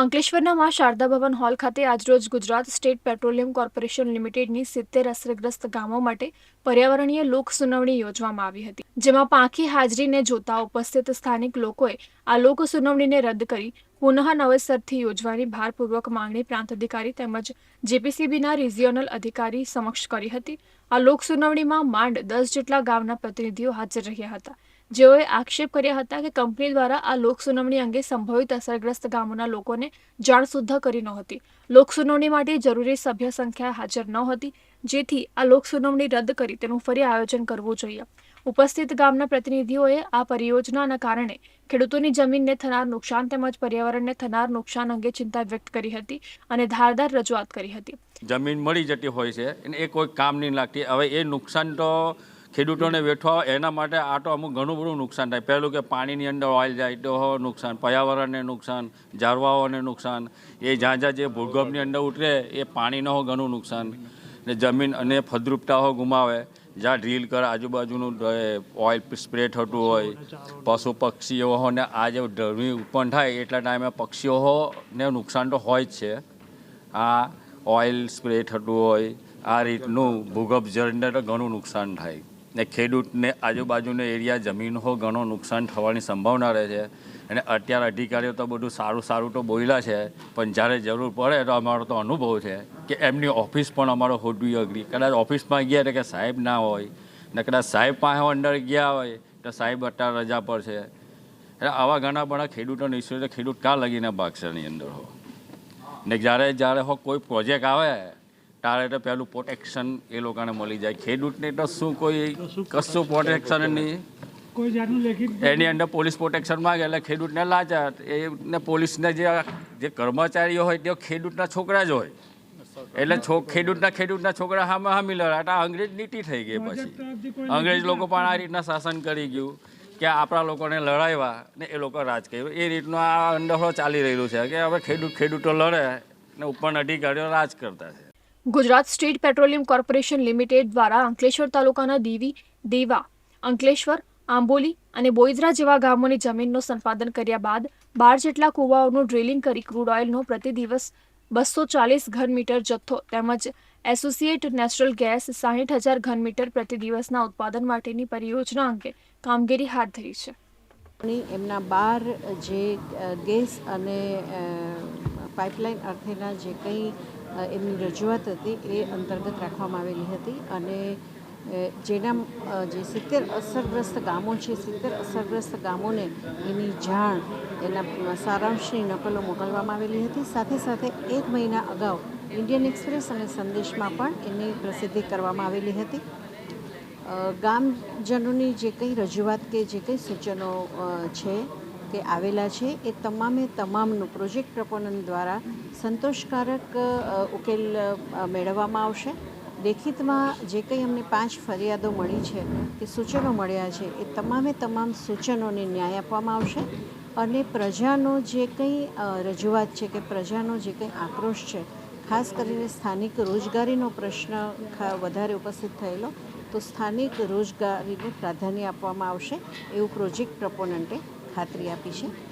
અંકલેશ્વરના માં શારદા ભવન હોલ ખાતે આજરોજ ગુજરાત સ્ટેટ પેટ્રોલિયમ કોર્પોરેશન લિમિટેડની સિત્તેર અસરગ્રસ્ત ગામો માટે પર્યાવરણીય લોક સુનાવણી યોજવામાં આવી હતી, જેમાં પાંખી હાજરીને જોતા ઉપસ્થિત સ્થાનિક લોકોએ આ લોક સુનાવણીને રદ કરી પુનઃ નવેસરથી યોજવાની ભારપૂર્વક માંગણી પ્રાંત અધિકારી તેમજ જેપીસીબીના રિજિયોનલ અધિકારી સમક્ષ કરી હતી. આ લોક સુનાવણીમાં માંડ દસ જેટલા ગામના પ્રતિનિધિઓ હાજર રહ્યા હતા. જેઓએ આક્ષેપ કર્યા હતા કે કંપની દ્વારા આ લોકસુનાવણી અંગે સંભવિત અસરગ્રસ્ત ગામોના લોકોને જાણ સુદ્ધા કરી નહોતી. લોકસુનાવણી માટે જરૂરી સભ્ય સંખ્યા હાજર ન હતી, જેથી આ લોકસુનાવણી રદ કરી તેનું ફરી આયોજન કરવું જોઈએ. ઉપસ્થિત ગામના પ્રતિનિધિઓએ આ પરિયોજનાના કારણે ખેડૂતોની જમીનને થનાર નુકસાન તેમજ પર્યાવરણને થનાર નુકસાન અંગે ચિંતા વ્યક્ત કરી હતી અને ધારદાર રજૂઆત કરી હતી. જમીન મળી જતી હોય છે એ કોઈ કામ નહીં લાગતી. હવે એ નુકસાન તો ખેડૂતોને વેઠવા એના માટે આ તો અમુક ઘણું બધું નુકસાન થાય. પહેલું કે પાણીની અંદર ઓઇલ જાય, તો નુકસાન. પર્યાવરણને નુકસાન, ઝાડવાઓને નુકસાન. એ જ્યાં જે ભૂગર્ભની અંદર ઉતરે, એ પાણીનો હો, ઘણું નુકસાન. ને જમીન અને ફળદ્રુપતા હો, ગુમાવે. જ્યાં ડ્રીલ કર, આજુબાજુનું ઓઇલ સ્પ્રે થતું હોય, પશુ પક્ષીઓને આ જે ગરમી ઉત્પન્ન થાય, એટલા ટાઈમે પક્ષીઓને નુકસાન તો હોય જ છે. આ ઓઇલ સ્પ્રે થતું હોય, આ રીતનું ભૂગર્ભ જળને તો ઘણું નુકસાન થાય. ને ખેડૂતને આજુબાજુનો એરિયા, જમીન હો, ઘણું નુકસાન થવાની સંભાવના રહે છે. અને અત્યારે અધિકારીઓ તો બધું સારું સારું તો બોલ્યા છે, પણ જ્યારે જરૂર પડે તો અમારો તો અનુભવ છે કે એમની ઓફિસ પણ અમારો હોડવી અઘરી. કદાચ ઓફિસમાં ગયા એટલે કે સાહેબ ના હોય, ને કદાચ સાહેબ પાસે અંદર ગયા હોય તો સાહેબ અત્યારે રજા પર છે. એટલે આવા ઘણા બધા ખેડૂતો ઇસ્યુ ખેડૂત કાં લગીને ભાગશે એની અંદર હો? ને જ્યારે જ્યારે હો કોઈ પ્રોજેક્ટ આવે ત્યારે તો પહેલું પ્રોટેક્શન એ લોકોને મળી જાય. ખેડૂતને તો શું કોઈ કશું પ્રોટેક્શન નહીં. એની અંદર પોલીસ પ્રોટેક્શન માગે એટલે ખેડૂતને લાચાત એને પોલીસને જે જે કર્મચારીઓ હોય તે ખેડૂતના છોકરા જ હોય. એટલે છો ખેડૂતના ખેડૂતના છોકરા હામે હામી લડાટ આ અંગ્રેજ નીતિ થઈ ગઈ પછી. અંગ્રેજ લોકો પણ આ રીતના શાસન કરી ગયું કે આપણા લોકોને લડાવ્યા ને એ લોકો રાજ કર્યું. એ રીતનું આ અંડફળો ચાલી રહેલું છે કે હવે ખેડૂત ખેડૂતો લડે ને ઉપરના અધિકારીઓ રાજ કરતા છે. Gujarat state petroleum corporation limited દ્વારા અંકલેશ્વર તાલુકાના દેવી, દેવા, અંકલેશ્વર, આંબોલી અને બોઈદરા જેવા ગામોની જમીનનું સંપાદન કર્યા બાદ બાર જેટલા કૂવાઓનું ડ્રિલિંગ કરી ક્રૂડ ઓઇલનો પ્રતિ દિવસ બસો ચાલીસ ઘન મીટર જથ્થો તેમજ એસોસિએટ નેચરલ ગેસ સાહીઠ હજાર ઘન મીટર પ્રતિ દિવસના ઉત્પાદન માટેની પરિયોજના અંગે કામગીરી હાથ ધરી છે. એમના બાર જે ગેસ અને પાઇપલાઇન અર્થેના જે કંઈ એમની રજૂઆત હતી એ અંતર્ગત રાખવામાં આવેલી હતી અને જેના જે સિત્તેર અસરગ્રસ્ત ગામો છે, સિત્તેર અસરગ્રસ્ત ગામોને એની જાણ, એના સારાંશની નકલો મોકલવામાં આવેલી હતી. સાથે સાથે એક મહિના અગાઉ ઇન્ડિયન એક્સપ્રેસ અને સંદેશમાં પણ એની પ્રસિદ્ધિ કરવામાં આવેલી હતી. ગામજનોની જે કંઈ રજૂઆત કે જે કંઈ સૂચનો છે કે આવેલા છે. એ તમામે તમામનું પ્રોજેક્ટ પ્રપોનન્ટ દ્વારા સંતોષકારક ઉકેલ મેળવવામાં આવશે. લેખિતમાં જે કંઈ અમને પાંચ ફરિયાદો મળી છે કે સૂચનો મળ્યા છે, એ તમામે તમામ સૂચનોને ન્યાય આપવામાં આવશે અને પ્રજાનો જે કંઈ રજૂઆત છે કે પ્રજાનો જે કંઈ આક્રોશ છે, ખાસ કરીને સ્થાનિક રોજગારીનો પ્રશ્ન વધારે ઉપસ્થિત થયેલો, તો સ્થાનિક રોજગારીને પ્રાધાન્ય આપવામાં આવશે. એવું પ્રોજેક્ટ પ્રપોનન્ટે ખાતરી આપી છે.